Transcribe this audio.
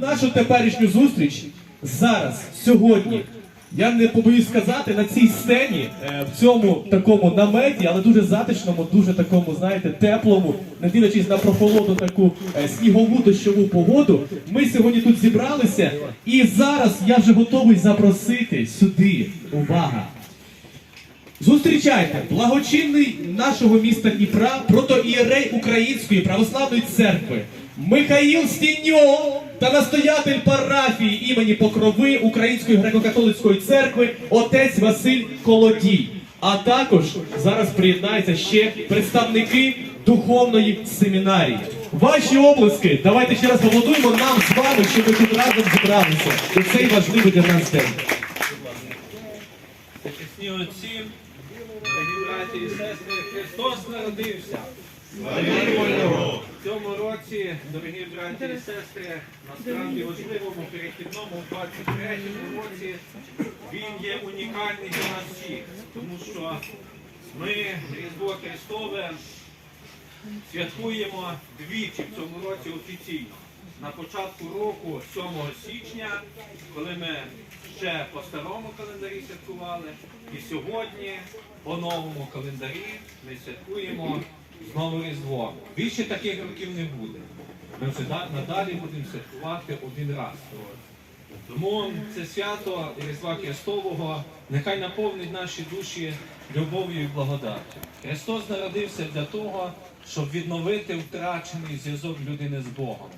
Нашу теперішню зустріч зараз, сьогодні. Я не побоюсь сказати на цій сцені, е, в цьому такому наметі, але дуже затишному, дуже такому, знаєте, теплому, не дивлячись на прохолоду таку е, снігову дощову погоду. Ми сьогодні тут зібралися, і зараз я вже готовий запросити сюди. Увага! Зустрічайте благочинний нашого міста Дніпра протоієрей Української православної церкви Михаїл Стіньо та настоятель парафії імені Покрови Української греко-католицької церкви отець Василь Колодій. А також зараз приєднаються ще представники духовної семінарії. Ваші облиски, давайте ще раз поаплодуємо нам з вами, що ми тут разом зібралися. У цей важливий для нас день. Чесні отці, дорогі браті і сестри, Христос народився. В цьому році, дорогі браті і сестри, насправді важливому перехідному в 23-му році він є унікальний для нас всіх, тому що ми Різдво Христове святкуємо двічі в цьому році офіційно. На початку року, 7 січня, коли ми ще по старому календарі святкували, і сьогодні по новому календарі ми святкуємо знову Різдво. Більше таких років не буде. Ми вже надалі будемо святкувати один раз. Тому це свято Різдва Христового нехай наповнить наші душі любов'ю і благодаттю. Христос народився для того, щоб відновити втрачений зв'язок людини з Богом.